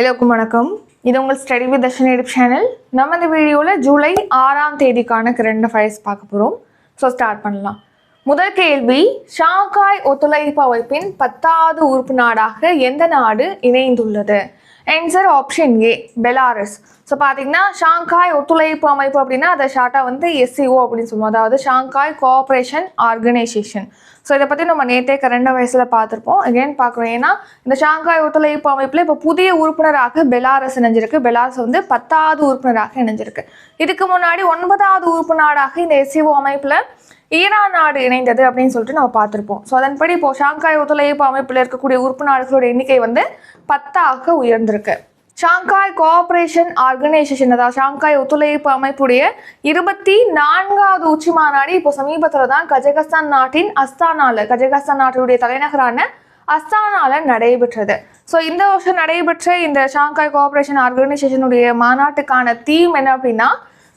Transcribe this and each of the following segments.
எல்லோருக்கும் வணக்கம். இது உங்கள் study with Darshan edu channel நம்ம இந்த வீடியோவில் ஜூலை ஆறாம் தேதிக்கான கரண்ட் அஃபேர்ஸ் பார்க்க போகிறோம் ஸோ ஸ்டார்ட் பண்ணலாம். முதல் கேள்வி ஷாங்காய் ஒத்துழைப்பு அமைப்பின் பத்தாவது உறுப்பு நாடாக எந்த நாடு இணைந்துள்ளது? Answer option A Belarus so பார்த்தீங்கன்னா ஷாங்காய் ஒத்துழைப்பு அமைப்பு அப்படின்னா அதை ஷார்ட்டாக வந்து எஸ்சிஓ அப்படின்னு சொல்லுவோம். அதாவது ஷாங்காய் கோஆப்ரேஷன் ஆர்கனைசேஷன் ஸோ இதை பற்றி நம்ம நேற்றே கரண்ட வயசில் பார்த்துருப்போம். அகைன் பார்க்குறோம் ஏன்னா இந்த ஷாங்காய் ஒத்துழைப்பு அமைப்பில் இப்போ புதிய உறுப்பினராக பெலாரஸ் இணைஞ்சிருக்கு. பெலாரஸ் வந்து பத்தாவது உறுப்பினராக இணைஞ்சிருக்கு. இதுக்கு முன்னாடி ஒன்பதாவது உறுப்பு நாடாக இந்த எஸ்சிஓ அமைப்பில் ஈரான் நாடு இணைந்தது அப்படின்னு சொல்லிட்டு நம்ம பார்த்துருப்போம். ஸோ அதன்படி இப்போ ஷாங்காய் ஒத்துழைப்பு அமைப்பில் இருக்கக்கூடிய உறுப்பு நாடுகளோட எண்ணிக்கை வந்து பத்தாக உயர்ந்திருக்கு. ஷாங்காய் கோஆபரேஷன் ஆர்கனைசேஷன் அதாவது ஷாங்காய் ஒத்துழைப்பு அமைப்புடைய இருபத்தி நான்காவது உச்சி மாநாடு இப்போ சமீபத்தில் தான் கஜகஸ்தான் நாட்டின் அஸ்தானாவில் கஜகஸ்தான் நாட்டினுடைய தலைநகரான அஸ்தானாவில் நடைபெற்றது. ஸோ இந்த வருஷம் நடைபெற்ற இந்த ஷாங்காய் கோஆபரேஷன் ஆர்கனைசேஷனுடைய மாநாட்டுக்கான தீம் என்ன அப்படின்னா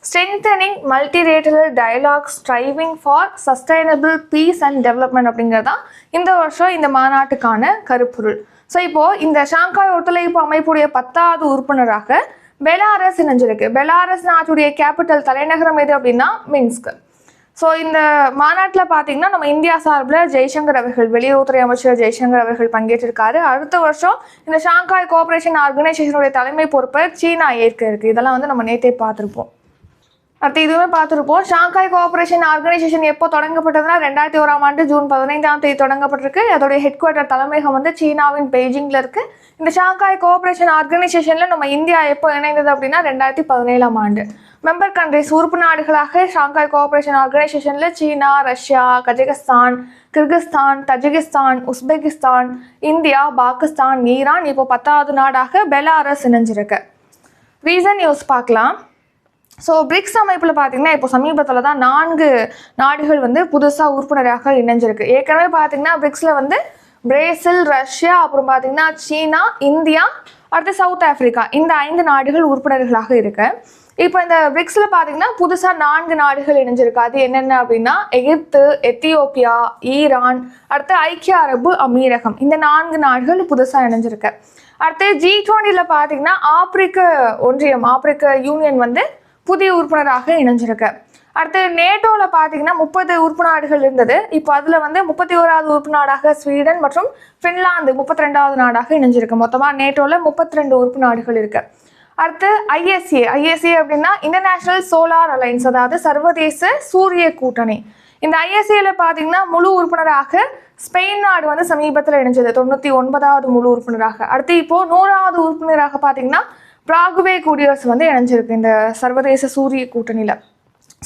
strengthening multilateral dialogue striving for sustainable peace and development அப்படிங்கிறது தான் இந்த வருஷம் இந்த மாநாட்டுக்கான கருப்பொருள். ஸோ இப்போது இந்த ஷாங்காய் ஒத்துழைப்பு அமைப்புடைய பத்தாவது உறுப்பினராக பெலாரஸ் இணைஞ்சிருக்கு. பெலாரஸ் நாட்டுடைய கேபிட்டல் தலைநகரம் எது அப்படின்னா மின்ஸ்க். ஸோ இந்த மாநாட்டில் பார்த்தீங்கன்னா நம்ம இந்தியா சார்பில் ஜெய்சங்கர் அவர்கள் வெளியுறவுத்துறை அமைச்சர் ஜெய்சங்கர் அவர்கள் பங்கேற்றிருக்காரு. அடுத்த வருஷம் இந்த ஷாங்காய் கோஆபரேஷன் ஆர்கனைசேஷனுடைய தலைமை பொறுப்பை சீனா ஏற்க இருக்குது இதெல்லாம் வந்து நம்ம நேற்றே பார்த்துருப்போம். அடுத்து இதுவுமே பார்த்துருப்போம். ஷாங்காய் கோஆபரேஷன் ஆர்கனைசேஷன் எப்போ தொடங்கப்பட்டதுன்னா ரெண்டாயிரத்தி ஓராம் ஆண்டு ஜூன் பதினைந்தாம் தேதி தொடங்கப்பட்டிருக்கு. அதோடைய ஹெட் குவார்ட்டர் தலைமையகம் வந்து சீனாவின் பெய்ஜிங்கில் இருக்கு. இந்த ஷாங்காய் கோஆபரேஷன் ஆர்கனைசேஷனில் நம்ம இந்தியா எப்போ இணைந்தது அப்படின்னா ரெண்டாயிரத்தி பதினேழாம் ஆண்டு. மெம்பர் கண்ட்ரிஸ் உறுப்பு நாடுகளாக Shanghai cooperation ஆர்கனைசேஷனில் China Russia Kazakhstan Kyrgyzstan Tajikistan Uzbekistan India Pakistan Iran இப்போ பத்தாவது நாடாக பெலாரஸ் இணைஞ்சிருக்கு. ரீசன் நியூஸ் பார்க்கலாம். ஸோ பிரிக்ஸ் அமைப்பில் பார்த்தீங்கன்னா இப்போ சமீபத்தில் தான் நான்கு நாடுகள் வந்து புதுசாக உறுப்பினராக இணைஞ்சிருக்கு. ஏற்கனவே பார்த்தீங்கன்னா பிரிக்ஸில் வந்து பிரேசில் ரஷ்யா அப்புறம் பார்த்தீங்கன்னா சீனா இந்தியா அடுத்து சவுத் ஆஃப்ரிக்கா இந்த ஐந்து நாடுகள் உறுப்பினர்களாக இருக்கு. இப்போ இந்த பிரிக்ஸில் பார்த்தீங்கன்னா புதுசாக நான்கு நாடுகள் இணைஞ்சிருக்கு. அது என்னென்ன அப்படின்னா எகிப்து எத்தியோப்பியா ஈரான் அடுத்து ஐக்கிய அரபு அமீரகம். இந்த நான்கு நாடுகள் புதுசாக இணைஞ்சிருக்கு. அடுத்து ஜி டுவெண்ட்டியில் பார்த்தீங்கன்னா ஆப்பிரிக்க ஒன்றியம் ஆப்பிரிக்க யூனியன் வந்து புதிய உறுப்பினராக இணைஞ்சிருக்கு. அடுத்து நேட்டோவில் பார்த்தீங்கன்னா முப்பது உறுப்பு நாடுகள் இருந்தது. இப்போ அதில் வந்து முப்பத்தி ஓராவது உறுப்பு நாடாக ஸ்வீடன் மற்றும் ஃபின்லாந்து முப்பத்தி ரெண்டாவது நாடாக இணைஞ்சிருக்கு. மொத்தமாக நேட்டோவில் முப்பத்தி ரெண்டு உறுப்பு நாடுகள் இருக்குது அடுத்து ஐஎஸ்ஏ ஐஎஸ்ஏ அப்படின்னா இன்டர்நேஷ்னல் சோலார் அலைன்ஸ் அதாவது சர்வதேச சூரிய கூட்டணி. இந்த ஐஎஸ்ஏல பார்த்தீங்கன்னா முழு உறுப்பினராக ஸ்பெயின் நாடு வந்து சமீபத்தில் இணைஞ்சது. தொண்ணூற்றி ஒன்பதாவது முழு உறுப்பினராக. அடுத்து இப்போது நூறாவது உறுப்பினராக பார்த்தீங்கன்னா பிராகுவே குடியரசு வந்து இணைஞ்சிருக்கு இந்த சர்வதேச சூரிய கூட்டணியில்.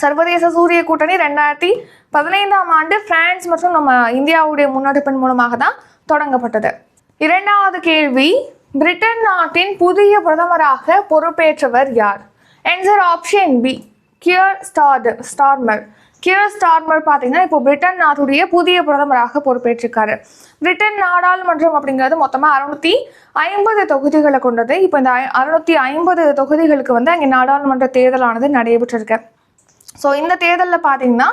சர்வதேச சூரிய கூட்டணி ரெண்டாயிரத்தி பதினைந்தாம் ஆண்டு பிரான்ஸ் மற்றும் நம்ம இந்தியாவுடைய முன்னெடுப்பின் மூலமாக தான் தொடங்கப்பட்டது. இரண்டாவது கேள்வி பிரிட்டன் நாட்டின் புதிய பிரதமராக பொறுப்பேற்றவர் யார்? என்சர் ஆப்ஷன் பி கியர் ஸ்டார்டு ஸ்டார்மர் கியர் ஸ்டார்மர் பார்த்தீங்கன்னா இப்போ பிரிட்டன் நாட்டுடைய புதிய பிரதமராக பொறுப்பேற்றிருக்காரு. பிரிட்டன் நாடாளுமன்றம் அப்படிங்கிறது மொத்தமாக அறுநூத்தி ஐம்பது தொகுதிகளை கொண்டது. இப்போ இந்த அறுநூத்தி ஐம்பது தொகுதிகளுக்கு வந்து அங்கே நாடாளுமன்ற தேர்தலானது நடைபெற்றிருக்கு. ஸோ இந்த தேர்தலில் பார்த்தீங்கன்னா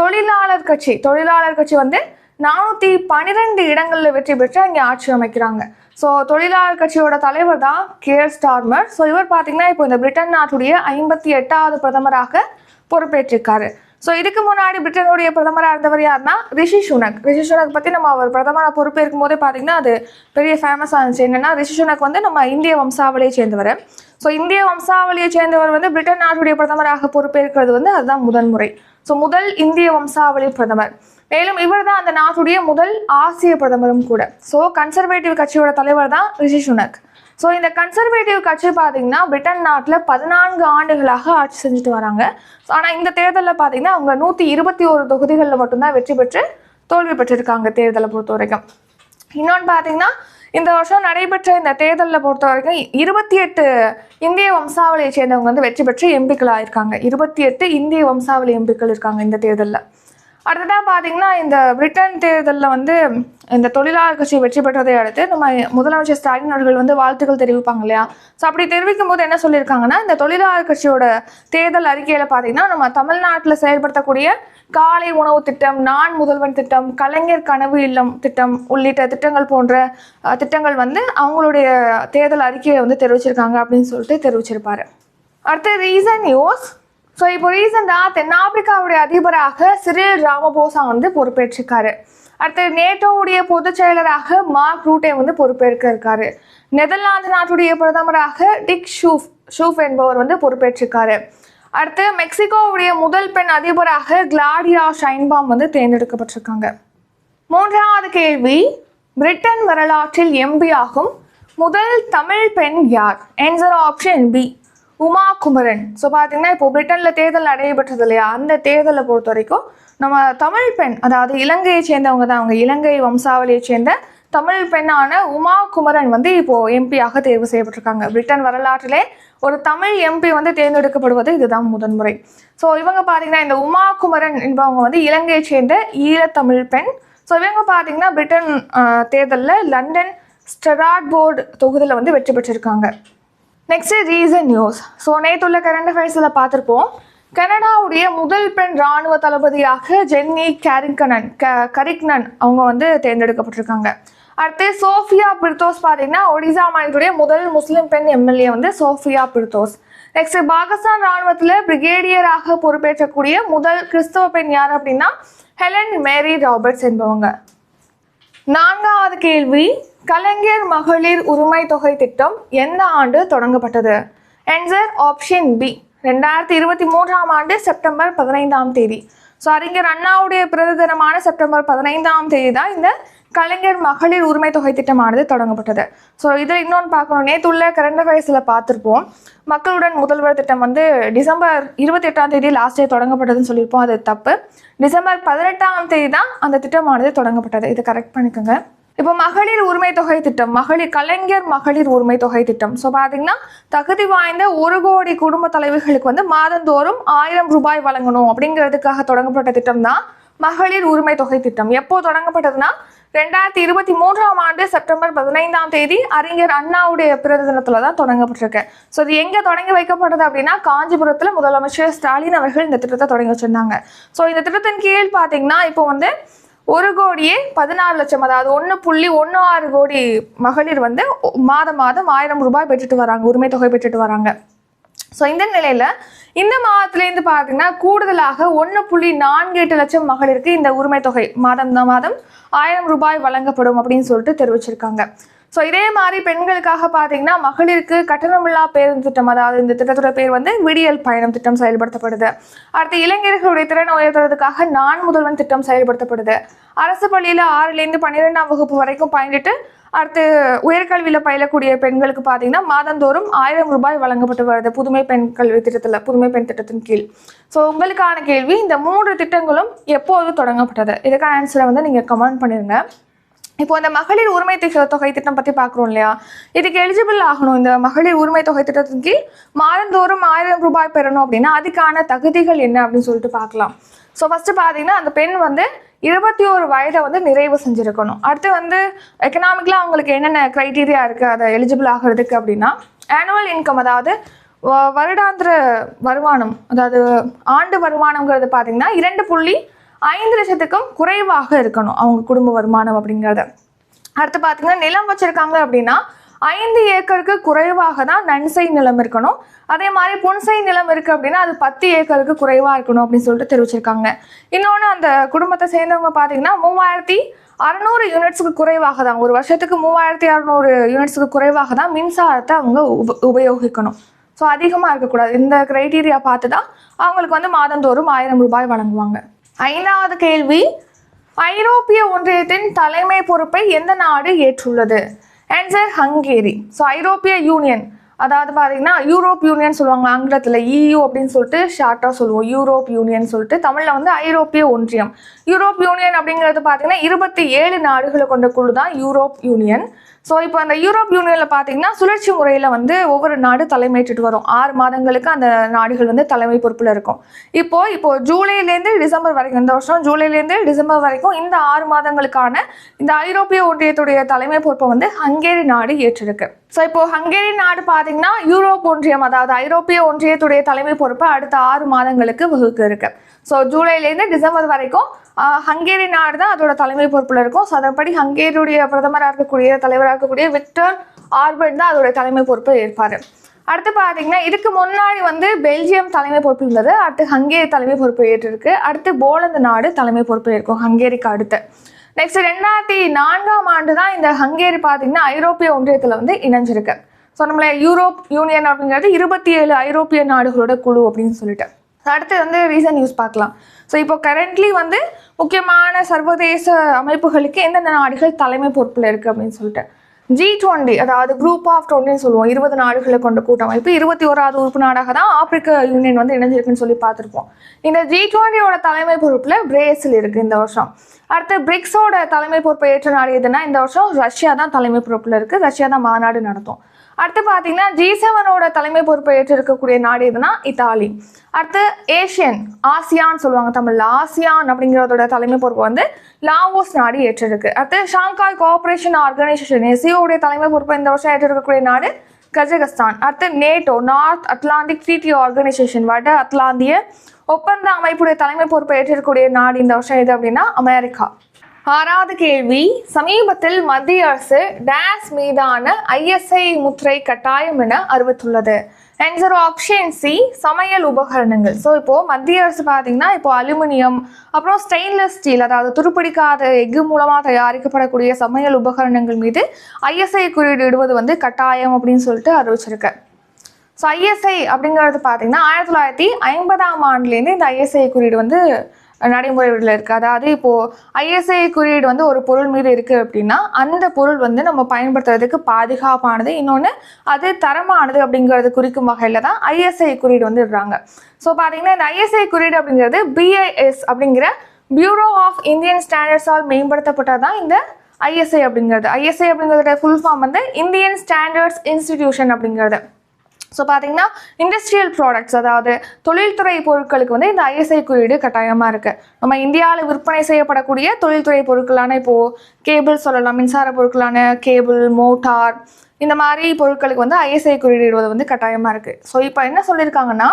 தொழிலாளர் கட்சி தொழிலாளர் கட்சி வந்து நானூற்றி பன்னிரெண்டு இடங்களில் வெற்றி பெற்று அங்கே ஆட்சி அமைக்கிறாங்க. ஸோ தொழிலாளர் கட்சியோட தலைவர் தான் கேர் ஸ்டார்மர். ஸோ இவர் பார்த்தீங்கன்னா இப்போ இந்த பிரிட்டன் நாட்டுடைய ஐம்பத்தி எட்டாவது பிரதமராக பொறுப்பேற்றிருக்காரு. ஸோ இதுக்கு முன்னாடி பிரிட்டனுடைய பிரதமராக இருந்தவர் யாருன்னா ரிஷி சுனக். ரிஷி சுனக் பற்றி நம்ம அவர் பிரதமராக பொறுப்பேற்கும் போதே பார்த்தீங்கன்னா அது பெரிய ஃபேமஸாக இருந்துச்சு என்னென்னா ரிஷி சுனக் வந்து நம்ம இந்திய வம்சாவளியை சேர்ந்தவர். ஸோ இந்திய வம்சாவளியை சேர்ந்தவர் வந்து பிரிட்டன் நாட்டுடைய பிரதமராக பொறுப்பேற்கிறது வந்து அதுதான் முதல் முறை. ஸோ முதல் இந்திய வம்சாவளி பிரதமர். மேலும் இவர் தான் அந்த நாட்டுடைய முதல் ஆசிய பிரதமரும் கூட. ஸோ கன்சர்வேட்டிவ் கட்சியோட தலைவர் தான் ரிஷி சுனக். ஸோ இந்த கன்சர்வேட்டிவ் கட்சி பார்த்தீங்கன்னா பிரிட்டன் நாட்டில் பதினான்கு ஆண்டுகளாக ஆட்சி செஞ்சுட்டு வராங்க. ஆனால் இந்த தேர்தலில் பார்த்தீங்கன்னா அவங்க நூற்றி இருபத்தி ஒரு தொகுதிகளில் மட்டும்தான் வெற்றி பெற்று தோல்வி பெற்றிருக்காங்க தேர்தலை பொறுத்த வரைக்கும். இன்னொன்று பார்த்தீங்கன்னா இந்த வருஷம் நடைபெற்ற இந்த தேர்தலில் பொறுத்த வரைக்கும் இருபத்தி எட்டு இந்திய வம்சாவளியை சேர்ந்தவங்க வந்து வெற்றி பெற்று எம்பிக்கள் ஆயிருக்காங்க இருபத்தி எட்டு இந்திய வம்சாவளி எம்பிக்கள் இருக்காங்க இந்த தேர்தலில். அடுத்ததாக பார்த்தீங்கன்னா இந்த பிரிட்டன் தேர்தலில் வந்து இந்த தொழிலாளர் கட்சி வெற்றி பெற்றதை அடுத்து நம்ம முதலமைச்சர் ஸ்டாலின் அவர்கள் வந்து வாழ்த்துக்கள் தெரிவிப்பாங்க இல்லையா? ஸோ அப்படி தெரிவிக்கும் போது என்ன சொல்லியிருக்காங்கன்னா இந்த தொழிலாளர் கட்சியோட தேர்தல் அறிக்கையில் பார்த்தீங்கன்னா நம்ம தமிழ்நாட்டில் செயல்படுத்தக்கூடிய காலை உணவு திட்டம் நான் முதல்வன் திட்டம் கலைஞர் கனவு இல்லம் திட்டம் உள்ளிட்ட திட்டங்கள் போன்ற திட்டங்கள் வந்து அவங்களுடைய தேர்தல் அறிக்கையை வந்து தெரிவிச்சிருக்காங்க அப்படின்னு சொல்லிட்டு தெரிவிச்சிருப்பாரு. அடுத்து ரீசன் நியூஸ். ஸோ இப்போ ரீசெண்டாக தென்னாப்பிரிக்காவுடைய அதிபராக சிறில் ராமபோசா வந்து பொறுப்பேற்றிருக்காரு. அடுத்து நேட்டோவுடைய பொதுச் செயலராக மார்க் ரூட்டே வந்து பொறுப்பேற்க இருக்காரு. நெதர்லாந்து நாட்டுடைய பிரதமராக டிக் ஷூஃப் ஷூஃப் என்பவர் வந்து பொறுப்பேற்றிருக்காரு. அடுத்து மெக்சிகோவுடைய முதல் பெண் அதிபராக கிளாடியா ஷைன்பாம் வந்து தேர்ந்தெடுக்கப்பட்டிருக்காங்க. மூன்றாவது கேள்வி பிரிட்டன் வரலாற்றில் எம்பி ஆகும் முதல் தமிழ் பெண் யார்? Answer option B Uma Kumaran so பார்த்தீங்கன்னா இப்போ பிரிட்டனில் தேர்தல் நடைபெற்றது இல்லையா? அந்த தேர்தலை பொறுத்த வரைக்கும் நம்ம தமிழ் பெண் அதாவது இலங்கையை சேர்ந்தவங்க தான் அவங்க இலங்கை வம்சாவளியை சேர்ந்த தமிழ் பெண்ணான உமா குமரன் வந்து இப்போ எம்பியாக தேர்வு செய்யப்பட்டிருக்காங்க. பிரிட்டன் வரலாற்றிலே ஒரு தமிழ் எம்பி வந்து தேர்ந்தெடுக்கப்படுவது இதுதான் முதன்முறை. ஸோ இவங்க பார்த்தீங்கன்னா இந்த உமா குமரன் என்பவங்க வந்து இலங்கையை சேர்ந்த ஈழத்தமிழ் பெண். ஸோ இவங்க பார்த்தீங்கன்னா பிரிட்டன் தேர்தலில் லண்டன் ஸ்டெராட்போர்டு தொகுதியில் வந்து வெற்றி பெற்றிருக்காங்க. நெக்ஸ்ட் ரீசன் நியூஸ் ஸோ நேற்றுள்ள கரண்ட் அஃபேர்ஸில் பார்த்துருப்போம். கனடாவுடைய முதல் பெண் இராணுவ தளபதியாக ஜென்னி கேரிங்கனன் க கரிக்னன் அவங்க வந்து தேர்ந்தெடுக்கப்பட்டிருக்காங்க. அடுத்து சோஃபியா பிர்தோஸ் பார்த்தீங்கன்னா ஒடிசா மாநிலத்துடைய முதல் முஸ்லீம் பெண் எம்எல்ஏ வந்து சோஃபியா பிர்தோஸ். நெக்ஸ்ட் பாகிஸ்தான் ராணுவத்தில் பிரிகேடியராக பொறுப்பேற்றக்கூடிய முதல் கிறிஸ்தவ பெண் யார் அப்படின்னா ஹெலன் மேரி ராபர்ட்ஸ் என்பவங்க. நான்காவது கேள்வி கலைஞர் மகளிர் உரிமை தொகை திட்டம் எந்த ஆண்டு தொடங்கப்பட்டது? என்சர் ஆப்ஷன் பி ரெண்டாயிரத்தி இருபத்தி மூன்றாம் ஆண்டு செப்டம்பர் பதினைந்தாம் தேதி. ஸோ அறிஞர் அண்ணாவுடைய பிறந்த தினமான செப்டம்பர் பதினைந்தாம் தேதி தான் இந்த கலைஞர் மகளிர் உரிமை தொகை திட்டமானது தொடங்கப்பட்டது. ஸோ இதில் இன்னொன்று பார்க்கணும். நேற்று உள்ள கரண்ட் அஃபேர்ஸில் பார்த்துருப்போம். மக்களுடன் முதல்வர் திட்டம் வந்து டிசம்பர் இருபத்தி எட்டாம் தேதி லாஸ்ட் டே தொடங்கப்பட்டதுன்னு சொல்லியிருப்போம். அது தப்பு. டிசம்பர் பதினெட்டாம் தேதி தான் அந்த திட்டமானது தொடங்கப்பட்டது. இதை கரெக்ட் பண்ணிக்கோங்க. இப்போ மகளிர் உரிமை தொகை திட்டம் மகளிர் கலைஞர் மகளிர் உரிமை தொகை திட்டம். ஸோ பார்த்தீங்கன்னா தகுதி வாய்ந்த ஒரு கோடி குடும்ப தலைவர்களுக்கு வந்து மாதந்தோறும் ஆயிரம் ரூபாய் வழங்கணும் அப்படிங்கிறதுக்காக தொடங்கப்பட்ட திட்டம் தான் மகளிர் உரிமை தொகை திட்டம். எப்போ தொடங்கப்பட்டதுன்னா ரெண்டாயிரத்தி இருபத்தி மூன்றாம் ஆண்டு செப்டம்பர் பதினைந்தாம் தேதி அறிஞர் அண்ணாவுடைய பிறந்த தினத்துல தான் தொடங்கப்பட்டிருக்கு. ஸோ இது எங்கே தொடங்கி வைக்கப்படுது அப்படின்னா காஞ்சிபுரத்தில் முதலமைச்சர் ஸ்டாலின் அவர்கள் இந்த திட்டத்தை தொடங்கி வச்சிருந்தாங்க. ஸோ இந்த திட்டத்தின் கீழ் பார்த்தீங்கன்னா இப்போ வந்து ஒரு கோடியே பதினாறு லட்சம் அதாவது ஒன்று புள்ளி ஒன்று ஆறு கோடி மகளிர் வந்து மாதம் மாதம் ஆயிரம் ரூபாய் பெற்றுட்டு வராங்க உரிமை தொகை பெற்றுட்டு வராங்க. ஸோ இந்த நிலையில் இந்த மாதத்துலேருந்து பார்த்தீங்கன்னா கூடுதலாக ஒன்று புள்ளி நான்கு எட்டு லட்சம் மகளிருக்கு இந்த உரிமை தொகை மாதம் மாதம் ஆயிரம் ரூபாய் வழங்கப்படும் அப்படின்னு சொல்லிட்டு தெரிவிச்சிருக்காங்க. ஸோ இதே மாதிரி பெண்களுக்காக பார்த்தீங்கன்னா மகளிருக்கு கட்டணமில்லா பேருந்து திட்டம் அதாவது இந்த திட்டத்தோட பேர் வந்து விடியல் பயணம் திட்டம் செயல்படுத்தப்படுது. அடுத்து இளைஞர்களுடைய திறன் உயர்த்துறதுக்காக நான் முதல்வன் திட்டம் செயல்படுத்தப்படுது. அரசு பள்ளியில் ஆறுலேருந்து பன்னிரெண்டாம் வகுப்பு வரைக்கும் பயின்றுட்டு அடுத்து உயர்கல்வியில் பயிலக்கூடிய பெண்களுக்கு பார்த்தீங்கன்னா மாதந்தோறும் ஆயிரம் ரூபாய் வழங்கப்பட்டு வருது புதுமை பெண் கல்வி திட்டத்தில் புதுமை பெண் திட்டத்தின் கீழ். ஸோ உங்களுக்கான கேள்வி இந்த மூன்று திட்டங்களும் எப்போது தொடங்கப்பட்டது? இதுக்கான ஆன்சரை வந்து நீங்கள் கமெண்ட் பண்ணிருங்க. இப்போ இந்த மகளிர் உரிமை தொகை திட்டம் பற்றி பார்க்குறோம் இல்லையா? இதுக்கு எலிஜிபிள் ஆகணும். இந்த மகளிர் உரிமை தொகை திட்டத்தின் கீழ் மாதந்தோறும் ஆயிரம் ரூபாய் பெறணும் அப்படின்னா அதுக்கான தகுதிகள் என்ன அப்படின்னு சொல்லிட்டு பார்க்கலாம். ஸோ ஃபஸ்ட்டு பார்த்தீங்கன்னா அந்த பெண் வந்து இருபத்தி ஒரு வயதை வந்து நிறைவு செஞ்சுருக்கணும். அடுத்து வந்து எக்கனாமிக்கலாக அவங்களுக்கு என்னென்ன க்ரைட்டீரியா இருக்குது அதை எலிஜிபிள் ஆகிறதுக்கு அப்படின்னா ஆனுவல் இன்கம் அதாவது வ- வருடாந்திர வருமானம் அதாவது ஆண்டு வருமானங்கிறது பார்த்தீங்கன்னா இரண்டு புள்ளி ஐந்து லட்சத்துக்கும் குறைவாக இருக்கணும் அவங்க குடும்ப வருமானம் அப்படிங்கிறத. அடுத்து பார்த்தீங்கன்னா நிலம் வச்சுருக்காங்க அப்படின்னா ஐந்து ஏக்கருக்கு குறைவாக தான் நன்சை நிலம் இருக்கணும். அதே மாதிரி புன்சை நிலம் இருக்குது அப்படின்னா அது பத்து ஏக்கருக்கு குறைவாக இருக்கணும் அப்படின்னு சொல்லிட்டு தெரிவிச்சிருக்காங்க. இன்னொன்று அந்த குடும்பத்தை சேர்ந்தவங்க பார்த்தீங்கன்னா மூவாயிரத்தி அறநூறு யூனிட்ஸுக்கு குறைவாக தான் ஒரு வருஷத்துக்கு மூவாயிரத்தி அறநூறு யூனிட்ஸுக்கு குறைவாக தான் மின்சாரத்தை அவங்க உப உபயோகிக்கணும். ஸோ அதிகமாக இருக்கக்கூடாது. இந்த க்ரைட்டீரியா பார்த்து தான் அவங்களுக்கு வந்து மாதந்தோறும் ஆயிரம் ரூபாய் வழங்குவாங்க. ஐந்தாவது கேள்வி ஐரோப்பிய ஒன்றியத்தின் தலைமை பொறுப்பை எந்த நாடு ஏற்றுள்ளது? Answer Hungary. ஸோ ஐரோப்பிய யூனியன். அதாவது பார்த்தீங்கன்னா யூரோப் யூனியன் சொல்லுவாங்க ஆங்கிலத்தில் இயு அப்படின்னு சொல்லிட்டு ஷார்ட்டாக சொல்லுவோம். யூரோப் யூனியன் சொல்லிட்டு தமிழில் வந்து ஐரோப்பிய ஒன்றியம். யூரோப் யூனியன் அப்படிங்கிறது பார்த்தீங்கன்னா இருபத்தி ஏழு நாடுகளை கொண்ட குழு தான் யூரோப் யூனியன். ஸோ இப்போ அந்த யூரோப் யூனியனில் பார்த்தீங்கன்னா சுழற்சி முறையில் வந்து ஒவ்வொரு நாடு தலைமையேற்றுட்டு வரும். ஆறு மாதங்களுக்கு அந்த நாடுகள் வந்து தலைமை பொறுப்பில் இருக்கும். இப்போ இப்போ ஜூலைலேருந்து டிசம்பர் வரைக்கும் இந்த வருஷம் ஜூலைலேருந்து டிசம்பர் வரைக்கும் இந்த ஆறு மாதங்களுக்கான இந்த ஐரோப்பிய ஒன்றியத்துடைய தலைமை பொறுப்பை வந்து ஹங்கேரி நாடு ஏற்றிருக்கு. ஸோ இப்போ ஹங்கேரி நாடு பார்த்தீங்கன்னா யூரோப் ஒன்றியம் அதாவது ஐரோப்பிய ஒன்றியத்துடைய தலைமை பொறுப்பை அடுத்த ஆறு மாதங்களுக்கு வகுக்க இருக்கு ஸோ ஜூலைலேருந்து டிசம்பர் வரைக்கும் ஹங்கேரி நாடு தான் அதோட தலைமை பொறுப்பில் இருக்கும். ஸோ அதன்படி ஹங்கேரியுடைய பிரதமராக இருக்கக்கூடிய தலைவராக இருக்கக்கூடிய விக்டர் ஆர்பர்ட் தான் அதோட தலைமை பொறுப்பை ஏற்பார். அடுத்து பார்த்தீங்கன்னா இதுக்கு முன்னாடி வந்து பெல்ஜியம் தலைமை பொறுப்பு இருந்தது. அடுத்து ஹங்கேரி தலைமை பொறுப்பு ஏற்றிருக்கு. அடுத்து போலந்து நாடு தலைமை பொறுப்பு இருக்கும் ஹங்கேரிக்கு அடுத்து. நெக்ஸ்ட் ரெண்டாயிரத்தி நான்காம் ஆண்டு தான் இந்த ஹங்கேரி பார்த்தீங்கன்னா ஐரோப்பிய ஒன்றியத்தில் வந்து இணைஞ்சிருக்கு. ஸோ நம்மள யூரோப் யூனியன் அப்படிங்கிறது இருபத்தி ஏழு ஐரோப்பிய நாடுகளோட குழு அப்படின்னு சொல்லிட்டு. அடுத்து வந்து ரீசன் நியூஸ் பார்க்கலாம். ஸோ இப்போ கரண்ட்லி வந்து முக்கியமான சர்வதேச அமைப்புகளுக்கு எந்தெந்த நாடுகள் தலைமை பொறுப்பில் இருக்குது அப்படின்னு சொல்லிட்டு. ஜி டுவெண்ட்டி அதாவது குரூப் ஆஃப் டுவெண்ட்டின்னு சொல்லுவோம். இருபது நாடுகளை கொண்ட கூட்டமைப்பு. இருபத்தி ஓராவது உறுப்பு நாடாக தான் ஆப்பிரிக்க யூனியன் வந்து இணைஞ்சிருக்குன்னு சொல்லி பார்த்துருப்போம். இந்த ஜி டுவெண்ட்டியோட தலைமை பொறுப்பில் பிரேசில் இருக்குது இந்த வருஷம். அடுத்து பிரிக்ஸோட தலைமை பொறுப்பை ஏற்ற நாடு எதுனா இந்த வருஷம் ரஷ்யா தான் தலைமை பொறுப்பில் இருக்குது ரஷ்யா தான் மாநாடு நடத்தும். அடுத்து பார்த்தீங்கன்னா ஜி செவனோட தலைமை பொறுப்பை ஏற்றிருக்கக்கூடிய நாடு எதுனா இத்தாலி. அடுத்து ஏஷியன் ஆசியான்னு சொல்லுவாங்க தமிழில். ஆசியான் அப்படிங்கிறதோட தலைமை பொறுப்பு வந்து லாவோஸ் நாடு ஏற்றிருக்கு. அடுத்து ஷாங்காய் கோஆபரேஷன் ஆர்கனைசேஷன் எஸ்சியோடைய தலைமை பொறுப்பை இந்த வருஷம் ஏற்றிருக்கக்கூடிய நாடு கஜகஸ்தான். அடுத்து NATO North Atlantic treaty organisation வட அட்லாந்திய ஒப்பந்த அமைப்புடைய தலைமை பொறுப்பை ஏற்றிருக்கக்கூடிய நாடு இந்த வருஷம் எது அப்படின்னா அமெரிக்கா. ஆறாவது கேள்வி சமீபத்தில் மத்திய அரசு டேஸ் மீதான ஐஎஸ்ஐ முத்திரை கட்டாயம் என அறிவித்துள்ளது. ஆன்சர் ஆப்ஷன் சி சமையல் உபகரணங்கள். ஸோ இப்போ மத்திய அரசு பார்த்தீங்கன்னா இப்போ அலுமினியம் அப்புறம் ஸ்டெயின்லெஸ் ஸ்டீல் அதாவது துருப்பிடிக்காத எஃகு மூலமாக தயாரிக்கப்படக்கூடிய சமையல் உபகரணங்கள் மீது ஐஎஸ்ஐ குறியீடு இடுவது வந்து கட்டாயம் அப்படின்னு சொல்லிட்டு அறிவிச்சிருக்கு. ஸோ ஐஎஸ்ஐ அப்படிங்கிறது பார்த்தீங்கன்னா ஆயிரத்தி தொள்ளாயிரத்தி ஐம்பதாம் ஆண்டுலேருந்து இந்த ஐஎஸ்ஐ குறியீடு வந்து நடைமுறையில் இருக்குது அதாவது இப்போது ஐஎஸ்ஐ குறியீடு வந்து ஒரு பொருள் மீது இருக்குது அப்படின்னா அந்த பொருள் வந்து நம்ம பயன்படுத்துறதுக்கு பாதுகாப்பானது. இன்னொன்று அது தரமானது அப்படிங்கிறது குறிக்கும் வகையில் தான் ஐஎஸ்ஐ குறியீடு வந்து இடுறாங்க. ஸோ பார்த்தீங்கன்னா இந்த ஐஎஸ்ஐ குறியீடு அப்படிங்கிறது பிஐஎஸ் அப்படிங்கிற பியூரோ ஆஃப் இந்தியன் ஸ்டாண்டர்ட்ஸால் மேம்படுத்தப்பட்டது தான் இந்த ஐஎஸ்ஐ அப்படிங்கிறது. ஐஎஸ்ஐ அப்படிங்கிறத ஃபுல் ஃபார்ம் வந்து இந்தியன் ஸ்டாண்டர்ட்ஸ் இன்ஸ்டிடியூஷன் அப்படிங்கிறது. ஸோ பார்த்தீங்கன்னா இண்டஸ்ட்ரியல் ப்ராடக்ட்ஸ் அதாவது தொழில்துறை பொருட்களுக்கு வந்து இந்த ஐஎஸ்ஐ குறியீடு கட்டாயமாக இருக்குது நம்ம இந்தியாவில் விற்பனை செய்யப்படக்கூடிய தொழில்துறை பொருட்களான இப்போது கேபிள் சொல்லலாம் மின்சார பொருட்களான கேபிள் மோட்டார் இந்த மாதிரி பொருட்களுக்கு வந்து ஐஎஸ்ஐ குறியீடுவது வந்து கட்டாயமாக இருக்குது ஸோ இப்போ என்ன சொல்லியிருக்காங்கன்னா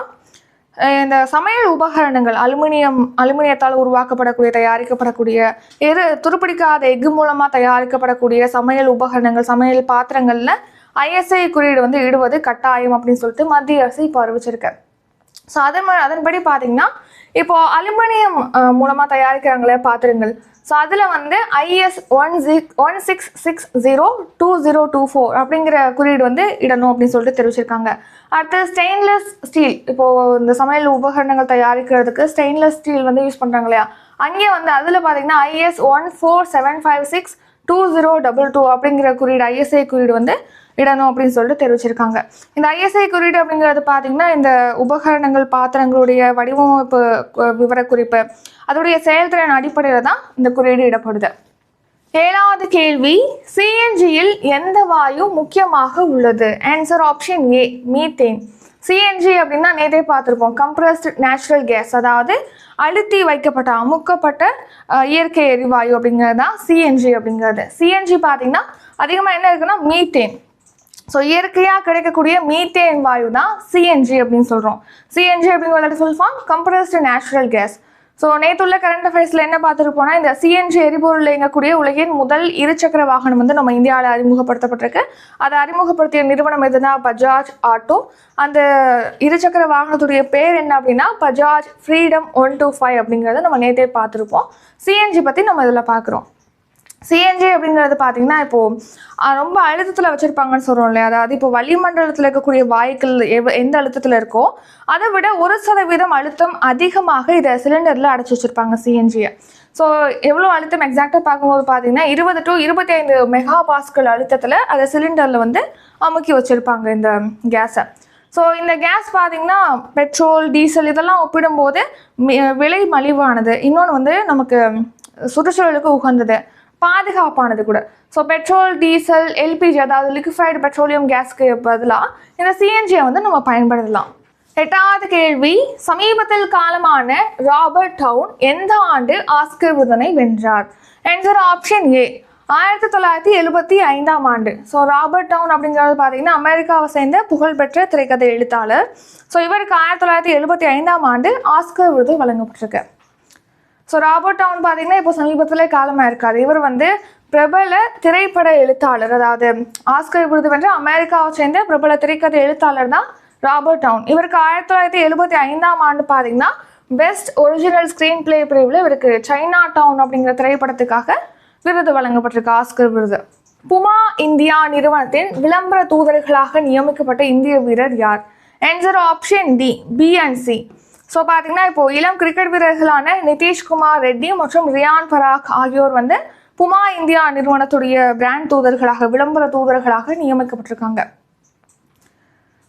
இந்த சமையல் உபகரணங்கள் அலுமினியம் அலுமினியத்தால் உருவாக்கப்படக்கூடிய தயாரிக்கப்படக்கூடிய எது துருப்பிடிக்காத எஃகு மூலமாக தயாரிக்கப்படக்கூடிய சமையல் உபகரணங்கள் சமையல் பாத்திரங்களில் ஐஎஸ்ஐ குறியீடு வந்து இடுவது கட்டாயம் அப்படின்னு சொல்லிட்டு மத்திய அரசு இப்போ அறிவிச்சிருக்கு. ஸோ அதன் அதன்படி பார்த்தீங்கன்னா இப்போ அலுமினியம் மூலமாக தயாரிக்கிறாங்களே பாத்திரங்கள். ஸோ அதில் வந்து IS one six one six six zero two zero two four அப்படிங்கிற குறியீடு வந்து இடணும் அப்படின்னு சொல்லிட்டு தெரிவிச்சிருக்காங்க. அடுத்து ஸ்டெயின்லெஸ் ஸ்டீல் இப்போது இந்த சமையல் உபகரணங்கள் தயாரிக்கிறதுக்கு ஸ்டெயின்லெஸ் ஸ்டீல் வந்து யூஸ் பண்ணுறாங்க இல்லையா? அங்கே வந்து அதில் பார்த்தீங்கன்னா IS one four seven five six two zero double two அப்படிங்கிற குறியீடு ஐஎஸ்ஐ குறியீடு வந்து இடணும் அப்படின்னு சொல்லிட்டு தெரிவிச்சிருக்காங்க. இந்த ஐஎஸ்ஐ குறியீடு அப்படிங்கிறது பார்த்தீங்கன்னா இந்த உபகரணங்கள் பாத்திரங்களுடைய வடிவமைப்பு விவரக்குறிப்பு அதோடைய செயல்திறன் அடிப்படையில் தான் இந்த குறியீடு இடப்படுது. ஏழாவது கேள்வி சிஎன்ஜியில் எந்த வாயு முக்கியமாக உள்ளது? Answer option A methane. CNG அப்படின்னா நேதே பார்த்துருப்போம் கம்ப்ரஸ்டு நேச்சுரல் கேஸ் அதாவது அழுத்தி வைக்கப்பட்ட அமுக்கப்பட்ட இயற்கை எரிவாயு அப்படிங்கிறது தான் சிஎன்ஜி அப்படிங்கிறது. சிஎன்ஜி பார்த்தீங்கன்னா அதிகமாக என்ன இருக்குன்னா மீத்தேன். ஸோ இயற்கையாக கிடைக்கக்கூடிய மீத்தேன் வாயு தான் சிஎன்ஜி அப்படின்னு சொல்கிறோம் சிஎன்ஜி அப்படிங்கிற full form compressed natural gas so நேற்றுள்ள current அஃபேர்ஸில் என்ன பார்த்துருப்போம்னா இந்த சிஎன்ஜி எரிபொருள் இயங்கக்கூடிய உலகின் முதல் இருசக்கர வாகனம் வந்து நம்ம இந்தியாவில் அறிமுகப்படுத்தப்பட்டிருக்கு. அதை அறிமுகப்படுத்திய நிறுவனம் எதுனா? பஜாஜ் ஆட்டோ. அந்த இருசக்கர வாகனத்துடைய பேர் என்ன அப்படின்னா? Bajaj freedom one two five அப்படிங்கிறத நம்ம நேற்றே பார்த்துருப்போம். சிஎன்ஜி பற்றி நம்ம இதில் பார்க்குறோம். சிஎன்ஜி அப்படிங்கிறது பார்த்தீங்கன்னா இப்போது ரொம்ப அழுத்தத்தில் வச்சுருப்பாங்கன்னு சொல்கிறோம் இல்லையா? அதாவது இப்போ வளிமண்டலத்தில் இருக்கக்கூடிய வாயுக்கள் எவ் எந்த அழுத்தத்தில் இருக்கோ அதை விட ஒரு சதவீதம் அழுத்தம் அதிகமாக இதை சிலிண்டரில் அடைச்சி வச்சுருப்பாங்க சிஎன்ஜியை ஸோ எவ்வளோ அழுத்தம் எக்ஸாக்டாக பார்க்கும்போது பார்த்தீங்கன்னா இருபது டு இருபத்தி ஐந்து மெகா பாஸ்கல் அழுத்தத்தில் அதை சிலிண்டரில் வந்து அமுக்கி வச்சுருப்பாங்க இந்த கேஸை. ஸோ இந்த கேஸ் பார்த்திங்கன்னா பெட்ரோல் டீசல் இதெல்லாம் ஒப்பிடும்போது மி- விலை மலிவானது. இன்னொன்று வந்து நமக்கு சுற்றுச்சூழலுக்கு உகந்தது. பாதுகாப்பானது கூட. ஸோ பெட்ரோல் டீசல் எல்பிஜி அதாவது லிக்விஃபைடு பெட்ரோலியம் கேஸ்க்கு பதிலாக இந்த சிஎன்ஜியை வந்து நம்ம பயன்படுத்தலாம். எட்டாவது கேள்வி சமீபத்தில் காலமான ராபர்ட் டவுன் எந்த ஆண்டு ஆஸ்கர் விருதனை வென்றார்? ஆன்சர் ஆப்ஷன் ஏ ஆயிரத்தி தொள்ளாயிரத்தி எழுபத்தி ஐந்தாம் ஆண்டு. ஸோ ராபர்ட் டவுன் அப்படிங்கிறது பார்த்தீங்கன்னா அமெரிக்காவை சேர்ந்த புகழ்பெற்ற திரைக்கதை எழுத்தாளர். ஸோ இவருக்கு ஆயிரத்தி தொள்ளாயிரத்தி எழுபத்தி ஐந்தாம் ஆண்டு ஆஸ்கர் விருது வழங்கப்பட்டிருக்கு. ஸோ ராபர்ட் டவுன் பார்த்தீங்கன்னா இப்போ சமீபத்தில் காலமாக இருக்கார். இவர் வந்து பிரபல திரைப்பட எழுத்தாளர் அதாவது ஆஸ்கர் விருது வென்ற அமெரிக்காவை சேர்ந்த பிரபல திரைக்கதை எழுத்தாளர் தான் ராபர்ட் டவுன் இவருக்கு ஆயிரத்தி தொள்ளாயிரத்தி எழுபத்தி ஐந்தாம் ஆண்டு பார்த்தீங்கன்னா பெஸ்ட் ஒரிஜினல் ஸ்க்ரீன் பிளே பிரிவில் இவருக்கு சைனா டவுன் அப்படிங்கிற திரைப்படத்துக்காக விருது வழங்கப்பட்டிருக்கு ஆஸ்கர் விருது. புமா இந்தியா நிறுவனத்தின் விளம்பர தூதர்களாக நியமிக்கப்பட்ட இந்திய வீரர் யார்? Answer option D B and C so பார்த்தீங்கன்னா இப்போ இளம் கிரிக்கெட் வீரர்களான நிதிஷ்குமார் ரெட்டி மற்றும் ரியான் பராக் ஆகியோர் வந்து புமா இந்தியா நிறுவனத்துடைய பிராண்ட் தூதர்களாக விளம்பர தூதர்களாக நியமிக்கப்பட்டிருக்காங்க.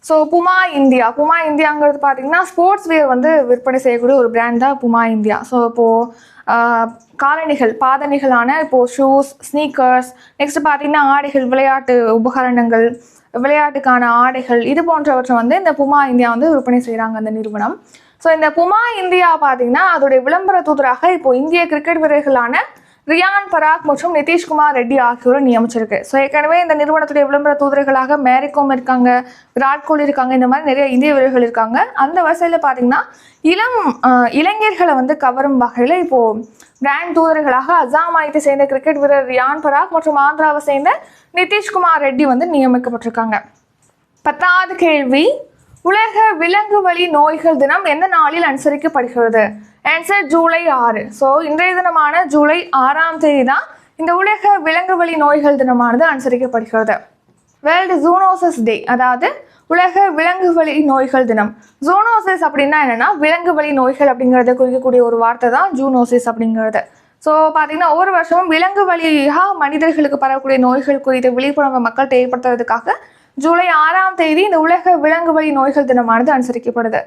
So புமா India. புமா இந்தியாங்கிறது பார்த்தீங்கன்னா ஸ்போர்ட்ஸ் வியர் வந்து விற்பனை செய்யக்கூடிய ஒரு பிராண்ட் தான் புமா இந்தியா. ஸோ இப்போது காலணிகள் பாதணிகளான இப்போது ஷூஸ் ஸ்னீக்கர்ஸ் நெக்ஸ்ட் பார்த்தீங்கன்னா ஆடைகள் விளையாட்டு உபகரணங்கள் விளையாட்டுக்கான ஆடைகள் இது போன்றவற்றை வந்து இந்த புமா இந்தியா வந்து விற்பனை செய்கிறாங்க அந்த நிறுவனம். ஸோ இந்த புமா இந்தியா பார்த்தீங்கன்னா அதோடைய விளம்பர தூதராக இப்போ இந்திய கிரிக்கெட் வீரர்களான ரியான் பராக் மற்றும் நிதிஷ்குமார் ரெட்டி ஆகியோரும் நியமிச்சிருக்கு. ஸோ ஏற்கனவே இந்த நிறுவனத்துடைய விளம்பர தூதர்களாக மேரிகோம் இருக்காங்க விராட் கோலி இருக்காங்க இந்த மாதிரி நிறைய இந்திய வீரர்கள் இருக்காங்க. அந்த வரிசையில் பார்த்தீங்கன்னா இளம் இளைஞர்களை வந்து கவரும் வகையில் இப்போ பிராண்ட் தூதர்களாக அசாமாயத்தை சேர்ந்த கிரிக்கெட் வீரர் ரியான் பராக் மற்றும் ஆந்திராவை சேர்ந்த நிதிஷ்குமார் ரெட்டி வந்து நியமிக்கப்பட்டிருக்காங்க. பத்தாவது கேள்வி உலக விலங்கு வழி நோய்கள் தினம் எந்த நாளில் அனுசரிக்கப்படுகிறது? ஆன்சர் ஜூலை ஆறு. ஸோ இன்றைய தினமான ஜூலை ஆறாம் தேதி தான் இந்த உலக விலங்கு வழி நோய்கள் தினமானது அனுசரிக்கப்படுகிறது. வேர்ல்டு ஜூனோசிஸ் டே அதாவது உலக விலங்கு வழி நோய்கள் தினம். ஜூனோசிஸ் அப்படின்னா என்னன்னா விலங்கு வழி நோய்கள் அப்படிங்கிறத குறிக்கக்கூடிய ஒரு வார்த்தை தான் ஜூனோசிஸ் அப்படிங்கிறது. ஸோ பார்த்தீங்கன்னா ஒவ்வொரு வருஷமும் விலங்கு வழியாக மனிதர்களுக்கு பரவக்கூடிய நோய்கள் குறித்த விழிப்புணர்வை மக்கள்கிட்ட ஏற்படுத்துறதுக்காக ஜூலை ஆறாம் தேதி இந்த உலக விலங்கு வழி நோய்கள் தினமானது அனுசரிக்கப்படுது.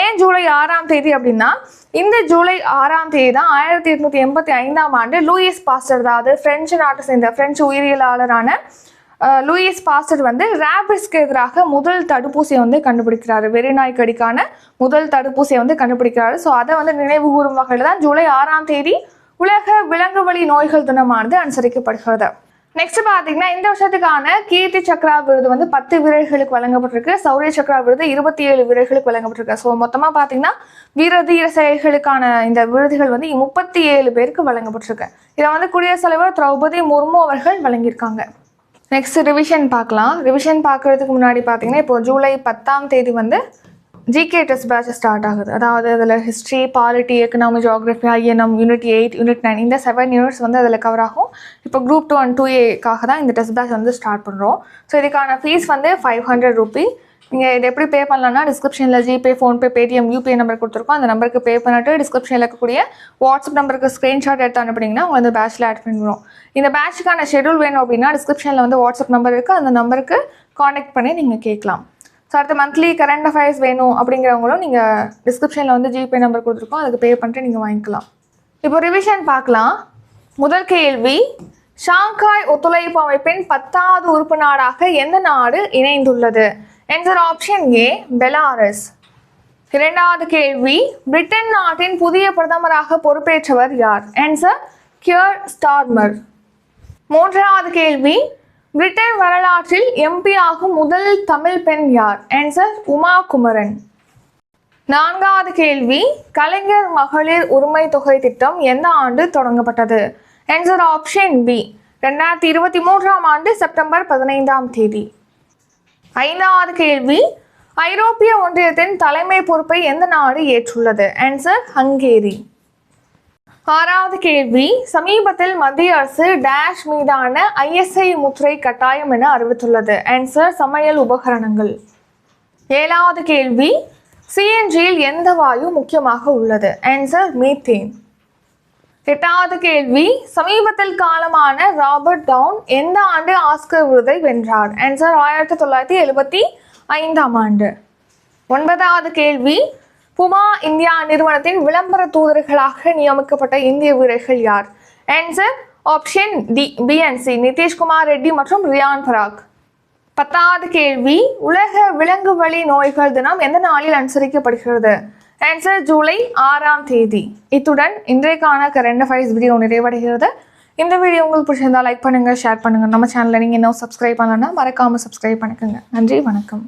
ஏன் ஜூலை ஆறாம் தேதி அப்படின்னா இந்த ஜூலை ஆறாம் தேதி தான் ஆயிரத்தி எட்நூத்தி எண்பத்தி ஐந்தாம் ஆண்டு லூயிஸ் பாஸ்டர் அதாவது பிரெஞ்சு நாட்டை சேர்ந்த பிரெஞ்சு உயிரியலாளரான லூயிஸ் பாஸ்டர் வந்து ரேபிட்ஸ்க்கு எதிராக முதல் தடுப்பூசியை வந்து கண்டுபிடிக்கிறாரு. வெறிநாய் கடிக்கான முதல் தடுப்பூசியை வந்து கண்டுபிடிக்கிறாரு. ஸோ அதை வந்து நினைவு கூறும் வகையில் தான் ஜூலை ஆறாம் தேதி உலக விலங்கு வழி நோய்கள் தினமானது அனுசரிக்கப்படுகிறது. நெக்ஸ்ட் பார்த்தீங்கன்னா இந்த வருஷத்துக்கான கீர்த்தி சக்ரா விருது வந்து பத்து வீரர்களுக்கு வழங்கப்பட்டிருக்கு. சௌரிய சக்ரா விருது இருபத்தி ஏழு வீரர்களுக்கு வழங்கப்பட்டிருக்கு. ஸோ மொத்தமாக பார்த்தீங்கன்னா வீர தீர செயல்களுக்கான இந்த விருதுகள் வந்து முப்பத்தி ஏழு பேருக்கு வழங்கப்பட்டிருக்கு. இதை வந்து குடியரசுத் தலைவர் திரௌபதி முர்மு அவர்கள் வழங்கியிருக்காங்க. நெக்ஸ்ட் ரிவிஷன் பார்க்கலாம். ரிவிஷன் பார்க்கறதுக்கு முன்னாடி பார்த்தீங்கன்னா இப்போ ஜூலை பத்தாம் தேதி வந்து ஜிகே டெஸ்ட் பேட்ச் ஸ்டார்ட் ஆகுது. அதாவது அதில் history polity economy geography INM unit eight unit nine இந்த செவன் யூனிட்ஸ் வந்து அதில் கவர் ஆகும். இப்போ குரூப் டூ அண்ட் டூ ஏக்காக தான் இந்த டெஸ்ட் பேட்ச் வந்து ஸ்டார்ட் பண்ணுறோம் ஸோ இதுக்கான ஃபீஸ் வந்து ஃபைவ் ஹண்ட்ரட் ருபி நீங்கள் இது எப்படி பே பண்ணலாம்னா டிஸ்கிரிப்ஷனில் GPay PhonePe Paytm UPI number கொடுத்துருக்கோம். அந்த நம்பருக்கு பே பண்ணிட்டு டிஸ்கிரிப்ஷனில் இருக்கக்கூடிய வாட்ஸ்அப் நம்பருக்கு ஸ்க்ரீன்ஷாட் எடுத்து அனுப்புனீங்கன்னா உங்களை இந்த பேட்ச்சில் ஆட் பண்ணிடுவோம். இந்த பேட்சுக்கான ஷெடியூல் வேணும் அப்படின்னா டிஸ்கிரிப்ஷனில் வந்து வாட்ஸ்அப் நம்பர் இருக்குது அந்த நம்பருக்கு காண்டாக்ட் பண்ணி நீங்கள் கேட்கலாம். ஸோ அடுத்த மந்த்லி கரண்ட் அஃபேர்ஸ் வேணும் அப்படிங்கிறவங்களும் நீங்கள் டிஸ்கிரிப்ஷனில் வந்து ஜிபே நம்பர் கொடுத்துருக்கோம். அதுக்கு பே பண்ணிட்டு நீங்கள் வாங்கிக்கலாம். இப்போ ரிவிஷன் பார்க்கலாம். முதல் கேள்வி ஷாங்காய் ஒத்துழைப்பு அமைப்பின் பத்தாவது உறுப்பு நாடாக எந்த நாடு இணைந்துள்ளது? என்சர் ஆப்ஷன் ஏ பெலாரஸ் இரண்டாவது கேள்வி பிரிட்டன் நாட்டின் புதிய பிரதமராக பொறுப்பேற்றவர் யார்? ஆன்சர் கியர் ஸ்டார்மர் மூன்றாவது கேள்வி பிரிட்டன் வரலாற்றில் எம்பி ஆகும் முதல் தமிழ் பெண் யார்? ஆன்சர் உமா குமரன் நான்காவது கேள்வி கலைஞர் மகளிர் உரிமை தொகை திட்டம் எந்த ஆண்டு தொடங்கப்பட்டது? ஆன்சர் ஆப்ஷன் பி ரெண்டாயிரத்தி இருபத்தி மூன்றாம் ஆண்டு செப்டம்பர் பதினைந்தாம் தேதி. ஐந்தாவது கேள்வி ஐரோப்பிய ஒன்றியத்தின் தலைமை பொறுப்பை எந்த நாடு ஏற்றுள்ளது? Answer Hungary. ஆறாவது கேள்வி சமீபத்தில் மத்திய அரசு டேஷ் மீதான ஐஎஸ்ஐ முத்திரை கட்டாயம் என அறிவித்துள்ளது. ஆன்சர் சமையல் உபகரணங்கள். ஏழாவது கேள்வி சிஎன்ஜியில் எந்த வாயு முக்கியமாக உள்ளது? Answer methane. எட்டாவது கேள்வி சமீபத்தில் காலமான ராபர்ட் டவுன் எந்த ஆண்டு ஆஸ்கர் விருதை வென்றார்? ஆன்சர் ஆயிரத்தி தொள்ளாயிரத்தி எழுபத்தி ஐந்தாம் ஆண்டு. ஒன்பதாவது கேள்வி புமா இந்தியா நிறுவனத்தின் விளம்பர தூதர்களாக நியமிக்கப்பட்ட இந்திய வீரர்கள் யார்? Answer option D BNC Nitish Kumar Reddy மற்றும் ரியான் பராக். பத்தாவது கேள்வி உலக விலங்கு வழி நோய்கள் தினம் எந்த நாளில் அனுசரிக்கப்படுகிறது? ஆன்சர் ஜூலை ஆறாம் தேதி. இத்துடன் இன்றைக்கான கரண்ட் அஃபேர்ஸ் வீடியோ நிறைவடைகிறது. இந்த வீடியோ உங்களுக்கு பிடிச்சிருந்தா லைக் பண்ணுங்கள் ஷேர் பண்ணுங்கள் நம்ம சேனலை நீங்கள் இன்னும் சப்ஸ்கிரைப் பண்ணலன்னா மறக்காமல் சப்ஸ்கிரைப் பண்ணிக்கோங்க. நன்றி வணக்கம்.